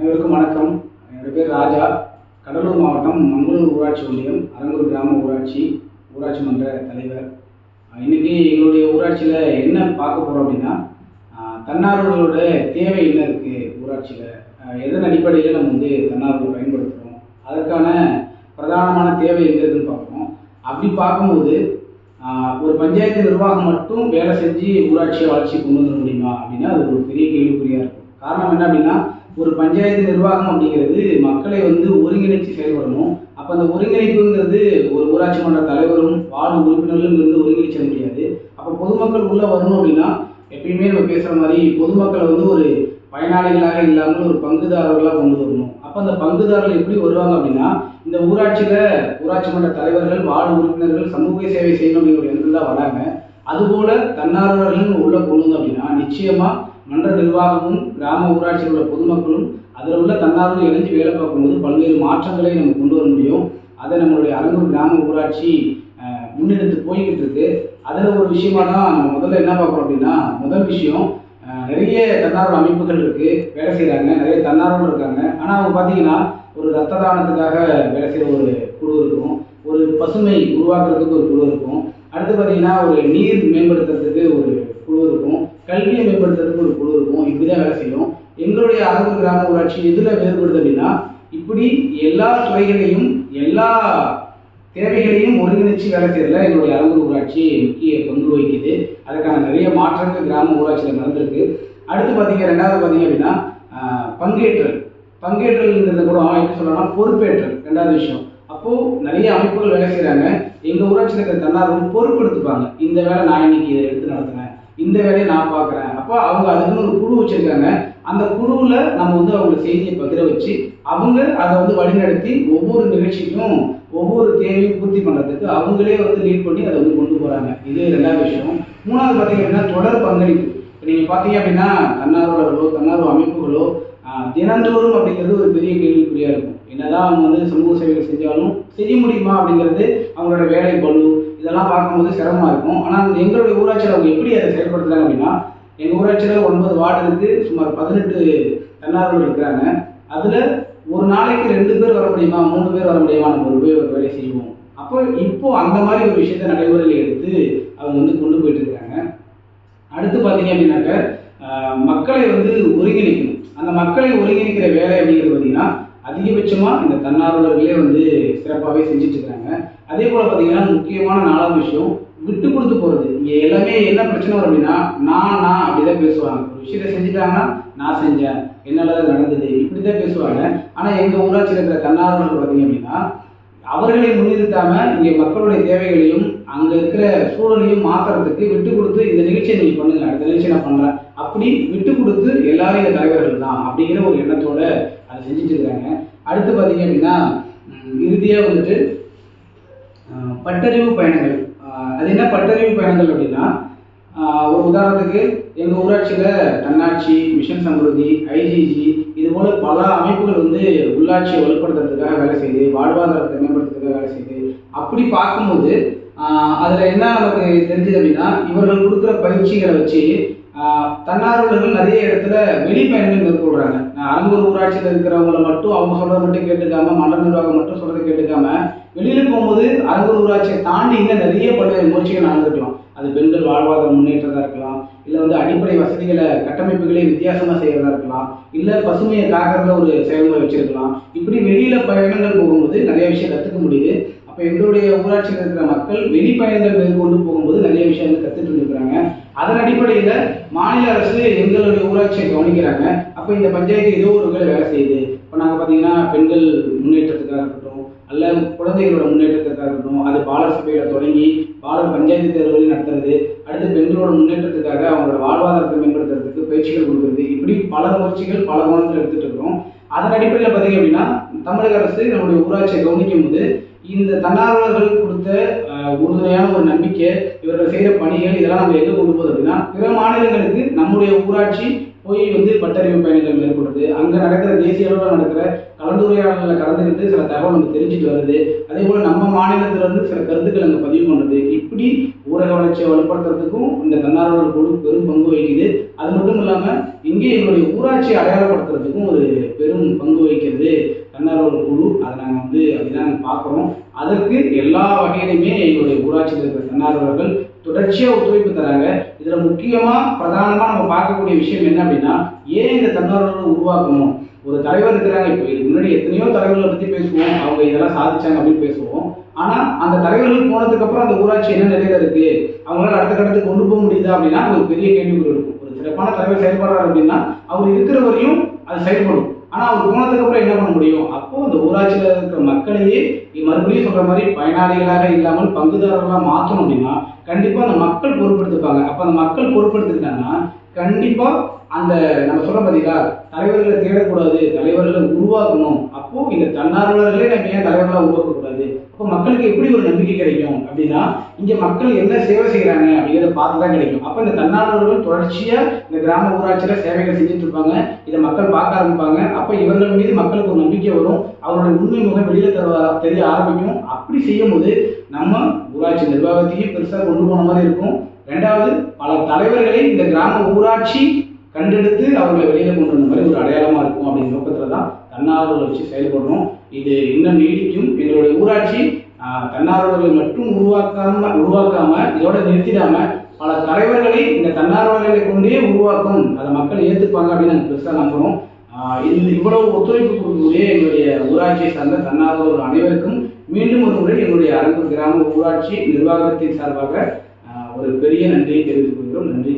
அனைவருக்கும் வணக்கம். என்னோட பேர் ராஜா. கடலூர் மாவட்டம் மங்களூர் ஊராட்சி ஒன்றியம் அரங்கூர் கிராம ஊராட்சி ஊராட்சி மன்ற தலைவர். இன்றைக்கி இன்னைக்கு எங்களுடைய ஊராட்சியில் என்ன பார்க்க போகிறோம் அப்படின்னா அஹ் தன்னார்வலர்களோட தேவை என்ன இருக்குது ஊராட்சியில்? எதன் அடிப்படையில் நம்ம வந்து தன்னார்வலை பயன்படுத்துகிறோம் அதற்கான பிரதானமான தேவை எங்கே இருக்குன்னு பார்ப்போம். அப்படி பார்க்கும்போது ஒரு பஞ்சாயத்து நிர்வாகம் மட்டும் வேலை செஞ்சு ஊராட்சியை வளர்ச்சி கொண்டு வந்துட முடியுமா அப்படின்னா அது ஒரு பெரிய கேள்விக்குறியாக இருக்கும். காரணம் என்ன அப்படின்னா ஒரு பஞ்சாயத்து நிர்வாகம் அப்படிங்கிறது மக்களை வந்து ஒருங்கிணைச்சு செயல்படணும். அப்போ அந்த ஒருங்கிணைப்புங்கிறது ஒரு ஊராட்சி மன்ற தலைவரும் வார்டு உறுப்பினர்களும் இருந்து ஒருங்கிணைச்ச முடியாது. அப்போ பொதுமக்கள் உள்ளே வரணும் அப்படின்னா எப்பயுமே நம்ம பேசுகிற மாதிரி பொதுமக்களை வந்து ஒரு பயனாளிகளாக இல்லாமல் ஒரு பங்குதாரர்களாக கொண்டு வரணும். அப்போ அந்த பங்குதாரர்கள் எப்படி வருவாங்க அப்படின்னா இந்த ஊராட்சியில் ஊராட்சி மன்ற தலைவர்கள் வார்டு உறுப்பினர்கள் சமூக சேவை செய்யணும் அப்படிங்கிற எண்ணத்தில் தான் வராங்க. அதுபோல் தன்னார்வலர்கள் உள்ளே கொண்டு வந்தோம் அப்படின்னா நிச்சயமாக மன்ற நிர்வாகமும் கிராம ஊராட்சியில் உள்ள பொதுமக்களும் அதில் உள்ள தன்னார்வம் இணைஞ்சு வேலை பார்க்கும்போது பல்வேறு மாற்றங்களை நம்ம கொண்டு வர முடியும். அதை நம்மளுடைய அரங்கூர் கிராம ஊராட்சி முன்னெடுத்து போய்கிட்டு இருக்கு. அதில் ஒரு விஷயமா தான் நம்ம முதல்ல என்ன பார்க்குறோம் அப்படின்னா முதல் விஷயம் நிறைய தன்னார்வ அமைப்புகள் இருக்கு வேலை செய்கிறாங்க நிறைய தன்னார்வம் இருக்காங்க. ஆனால் அவங்க பார்த்தீங்கன்னா ஒரு ரத்த தானத்துக்காக வேலை செய்கிற ஒரு குழு இருக்கும். ஒரு பசுமை உருவாக்குறதுக்கு ஒரு குழு இருக்கும். அடுத்து பார்த்தீங்கன்னா ஒரு நீர் மேம்படுத்துறதுக்கு ஒரு குழு இருக்கும். கல்வியை மேம்படுத்துறதுக்கு ஒரு குழு இருக்கும். இப்படி தான் வேலை செய்யும். எங்களுடைய அரசு கிராம ஊராட்சி எதில் வேறுபடுது அப்படின்னா இப்படி எல்லா துறைகளையும் எல்லா தேவைகளையும் ஒருங்கிணைச்சு வேலை செய்யறதுல எங்களுடைய அரங்கூர் ஊராட்சி முக்கிய பங்கு வகிக்குது. அதுக்கான நிறைய மாற்றங்கள் கிராம ஊராட்சியில் நடந்திருக்கு. அடுத்து பார்த்தீங்க ரெண்டாவது பார்த்தீங்க அப்படின்னா பங்கேற்றல். பங்கேற்றல்ங்கிறது கூட எப்படி சொல்லலாம் பொறுப்பேற்றல். ரெண்டாவது விஷயம். அப்போ நிறைய அமைப்புகள் வேலை செய்கிறாங்க எங்கள் ஊராட்சியில் இருக்கிற தன்னார்வம் பொறுப்பெடுத்துப்பாங்க. இந்த வேலை நான் இன்னைக்கு இதை எடுத்து நடத்துனேன் இந்த வேலையை நான் பார்க்குறேன். அப்போ அவங்க அதுக்குன்னு ஒரு குழு வச்சிருக்காங்க. அந்த குழுவில் நம்ம வந்து அவங்க செய்தியை பகிர வச்சு அவங்க அதை வந்து வழிநடத்தி ஒவ்வொரு நிகழ்ச்சிக்கும் ஒவ்வொரு தேவையும் பூர்த்தி பண்ணுறதுக்கு அவங்களே வந்து லீட் பண்ணி அதை வந்து கொண்டு போகிறாங்க இது ரெண்டாவது விஷயம். மூணாவது பார்த்தீங்க அப்படின்னா தொடர் பங்களிப்பு. இப்போ நீங்கள் பார்த்தீங்க அப்படின்னா தன்னார்வலர்களோ தன்னார்வ அமைப்புகளோ தினந்தோறும் அப்படிங்கிறது ஒரு பெரிய கேள்விக்குறியாக இருக்கும். என்னதான் அவங்க வந்து சமூக சேவைகள் செஞ்சாலும் செய்ய முடியுமா அப்படிங்கிறது அவங்களோட வேலை பளு பார்க்கும்போது சிரமமாக இருக்கும். ஆனால் எங்களுடைய ஊராட்சியில் அவங்க எப்படி அதை செயல்படுத்துகிறாங்க அப்படின்னா எங்கள் ஊராட்சியில் ஒன்பது வார்டு இருக்கு சுமார் பதினெட்டு தன்னார்வலர்கள் இருக்கிறாங்க. அதில் ஒரு நாளைக்கு ரெண்டு பேர் வர முடியுமா? மூணு பேர் வர முடியுமா? நம்ம ஒரு பேர் ஒரு வேலை செய்வோம். அப்போ இப்போ அந்த மாதிரி ஒரு விஷயத்தை நடைமுறையில் எடுத்து அவங்க வந்து கொண்டு போயிட்டு இருக்காங்க. அடுத்து பார்த்தீங்க அப்படின்னாக்க மக்களை வந்து ஒருங்கிணைக்கணும். அந்த மக்களை ஒருங்கிணைக்கிற வேலை அப்படிங்கிறது பார்த்தீங்கன்னா அதிகபட்சமாக இந்த தன்னார்வலர்களே வந்து சிறப்பாகவே செஞ்சுட்டு இருக்கிறாங்க அதே போல் பார்த்தீங்கன்னா முக்கியமான நாலாவது விஷயம் விட்டு கொடுத்து போகிறது இங்கே எல்லாமே என்ன பிரச்சனை வரும் அப்படின்னா நான் நான் அப்படி தான் பேசுவாங்க. ஒரு விஷயத்த செஞ்சுட்டாங்கன்னா நான் செஞ்சேன். என்னால் தான் நடந்தது. இப்படி தான் பேசுவாங்க. ஆனால் எங்கள் ஊராட்சியில் இருக்கிற தன்னார்வலர்கள் பார்த்தீங்க அப்படின்னா அவர்களை முன்னிறுத்தாமல் இங்கே மக்களுடைய தேவைகளையும் அங்கே இருக்கிற சூழலையும் மாற்றுறதுக்கு விட்டு கொடுத்து இந்த நிகழ்ச்சியை நீங்கள் பண்ணுங்க அடுத்த நிகழ்ச்சி நான் பண்ணுறேன் அப்படி விட்டு கொடுத்து எல்லாரும் இந்த தலைவர்கள் தான் அப்படிங்கிற ஒரு எண்ணத்தோட அதை செஞ்சுட்டு இருக்காங்க. அடுத்து பார்த்தீங்க அப்படின்னா இறுதியாக வந்துட்டு பட்டறிவு பயணங்கள். அது என்ன பட்டறிவு பயணங்கள் அப்படின்னா ஒரு உதாரணத்துக்கு எங்கள் ஊராட்சியில் தன்னாட்சி மிஷன் சமிருதி ஐஜிஜி இது போல பல அமைப்புகள் வந்து உள்ளாட்சியை வலுப்படுத்துறதுக்காக வேலை செய்யுது வாழ்வாதாரத்தை மேம்படுத்துறதுக்காக வேலை செய்யுது அப்படி பார்க்கும்போது அதுல என்ன நமக்கு தெரிஞ்சது அப்படின்னா இவர்கள் கொடுக்குற பயிற்சிகளை வச்சு தன்னார்வலர்கள் நிறைய இடத்துல வெளிப்பயணங்கள் மேற்கொள்றாங்க. அரங்கூர் ஊராட்சியில் இருக்கிறவங்கள மட்டும் அவங்க சொல்றதை மட்டும் கேட்டுக்காம மண்டல நிர்வாகம் மட்டும் சொல்றதை கேட்டுக்காம வெளியில போகும்போது அரங்கூர் ஊராட்சியை தாண்டி இன்னும் நிறைய பல்வேறு முயற்சிகள் நடந்திருக்கலாம். அது பெண்கள் வாழ்வாதார முன்னேற்றதா இருக்கலாம். இல்லை வந்து அடிப்படை வசதிகளை கட்டமைப்புகளை வித்தியாசமா செய்யறதா இருக்கலாம். இல்லை பசுமையை காக்கிறத ஒரு செயல்முறை வச்சிருக்கலாம். இப்படி வெளியில பயணங்கள் போகும்போது நிறைய விஷயம் கற்றுக்க முடியுது. இப்போ எங்களுடைய ஊராட்சியில் இருக்கிற மக்கள் வெளிப்பயணங்கள் மேற்கொண்டு போகும்போது நிறைய விஷயங்கள் கற்றுட்டு இருக்கிறாங்க அதன் அடிப்படையில் மாநில அரசு எங்களுடைய ஊராட்சியை கவனிக்கிறாங்க. அப்போ இந்த பஞ்சாயத்து ஏதோ ஒரு வேலை வேலை செய்யுது. இப்போ நாங்கள் பார்த்தீங்கன்னா பெண்கள் முன்னேற்றத்துக்காக இருக்கட்டும் அல்ல குழந்தைகளோட முன்னேற்றத்துக்காக இருக்கட்டும் அது பாலர் சபையில் தொடங்கி பாலர் பஞ்சாயத்து தேர்தல்கள் நடத்துறது அடுத்து பெண்களோட முன்னேற்றத்துக்காக அவங்களோட வாழ்வாதாரத்தை மேம்படுத்துறதுக்கு பயிற்சிகள் கொடுக்குறது இப்படி பல முயற்சிகள் பல கோணத்தில் எடுத்துகிட்டு இருக்கிறோம். அதன் அடிப்படையில் பார்த்தீங்க அப்படின்னா தமிழக அரசு நம்முடைய ஊராட்சியை கவனிக்கும் போது இந்த தன்னார்வலர்கள் கொடுத்த உறுதுணையான ஒரு நம்பிக்கை இவர்கள் செய்கிற பணிகள் இதெல்லாம் நம்ம எங்கே கொண்டு போகுது அப்படின்னா பிற மாநிலங்களுக்கு நம்முடைய ஊராட்சி போய் வந்து பட்டறிவு பயணங்கள் மேற்கொள்றது அங்கே நடக்கிற தேசிய அளவில் நடக்கிற கலந்துரையாடலில் கலந்துக்கிட்டு சில தகவல் நம்ம தெரிஞ்சுட்டு வருது. அதே போல் நம்ம மாநிலத்திலிருந்து சில கருத்துக்கள் அங்கே பதிவு பண்ணுறது இப்படி ஊரக வளர்ச்சியை வலுப்படுத்துறதுக்கும் இந்த தன்னார்வலர் குழு பெரும் பங்கு வகிக்குது. அது மட்டும் இல்லாமல் இங்கே எங்களுடைய ஊராட்சியை அடையாளப்படுத்துறதுக்கும் ஒரு பெரும் பங்கு வகிக்கிறது. தன்னார்வலர் குழு அதை நாங்கள் வந்து அப்படிதான் நாங்கள் பார்க்குறோம். அதற்கு எல்லா வகையிலுமே எங்களுடைய ஊராட்சியில் இருக்கிற தன்னார்வலர்கள் தொடர்ச்சியாக ஒத்துழைப்பு தராங்க. இதில் முக்கியமாக பிரதானமாக நம்ம பார்க்கக்கூடிய விஷயம் என்ன அப்படின்னா ஏன் இந்த தன்னார்வலர்கள் உருவாக்கணும்? ஒரு தலைவர் இருக்கிறாங்க இப்போ இதுக்கு முன்னாடி எத்தனையோ தலைவர்களை பற்றி பேசுவோம். அவங்க இதெல்லாம் சாதிச்சாங்க அப்படின்னு பேசுவோம். ஆனால் அந்த தலைவர்கள் போனதுக்கு அப்புறம் அந்த ஊராட்சி என்ன நிலையில இருக்கு? அவங்களால அடுத்த கட்டத்துக்கு கொண்டு போக முடியுதா அப்படின்னா ஒரு பெரிய கேள்விக்குறி இருக்கும். ஒரு சிறப்பான தலைவர் செயல்படுறாரு அப்படின்னா அவர் இருக்கிற வரையும் அது செயல்படும். ஆனா அவர் போனதுக்கு அப்புறம் என்ன பண்ண முடியும்? அப்போ அந்த ஊராட்சியில் இருக்கிற மக்களையே மறுபடியும் சொல்ற மாதிரி பயனாளிகளாக இல்லாமல் பங்குதாரர்களாக மாற்றணும் அப்படின்னா கண்டிப்பா அந்த மக்கள் பொறுப்பெடுத்துப்பாங்க. அப்ப அந்த மக்கள் பொறுப்பெடுத்துக்கிட்டாங்கன்னா கண்டிப்பா அந்த நம்ம சொல்ல பார்த்தீங்களா தலைவர்களை தேடக்கூடாது தலைவர்களை உருவாக்கணும். அப்போ இந்த தன்னார்வலர்களே நம்ம ஏன் தலைவர்களாக உருவாக்கக்கூடாது? அப்போ மக்களுக்கு எப்படி ஒரு நம்பிக்கை கிடைக்கும் அப்படின்னா இங்க மக்கள் என்ன சேவை செய்யறாங்க அப்படிங்கிறத பார்த்து தான் கிடைக்கும். அப்போ இந்த தன்னார்வலர்கள் தொடர்ச்சியா இந்த கிராம ஊராட்சியில சேவைகள் செஞ்சுட்டு இருப்பாங்க. இதை மக்கள் பார்க்க ஆரம்பிப்பாங்க. அப்போ இவர்கள் மீது மக்களுக்கு ஒரு நம்பிக்கை வரும். அவருடைய உண்மை முகம் வெளியில தர தெரிய ஆரம்பிக்கும். அப்படி செய்யும்போது நம்ம ஊராட்சி நிர்வாகத்தையும் பெருசாக கொண்டு போன மாதிரி இருக்கும். ரெண்டாவது பல தலைவர்களை இந்த கிராம ஊராட்சி கண்டெடுத்து அவர்களை வெளியில கொண்டு வந்த மாதிரி ஒரு அடையாளமா இருக்கும் அப்படிங்கிற நோக்கத்துல தான் தன்னார்வலர்கள் வச்சு செயல்படுறோம் இது இன்னும் நீடிக்கும் எங்களுடைய ஊராட்சி தன்னார்வலர்களை மட்டும் உருவாக்காம உருவாக்காம இதோட நிறுத்திடாம பல தலைவர்களை இந்த தன்னார்வலர்களை கொண்டே உருவாக்கும். அதை மக்கள் ஏத்துப்பாங்க அப்படின்னு நாங்கள் பெருசாக நம்புறோம். இந்த இவ்வளவு ஒத்துழைப்பு கொடுக்கக்கூடிய எங்களுடைய ஊராட்சியை சார்ந்த தன்னார்வலர்கள் அனைவருக்கும் மீண்டும் ஒரு முறை எங்களுடைய அரங்கூர் கிராம ஊராட்சி நிர்வாகத்தின் சார்பாக ஒரு பெரிய நன்றியை தெரிவித்துக் கொள்கிறோம். நன்றி.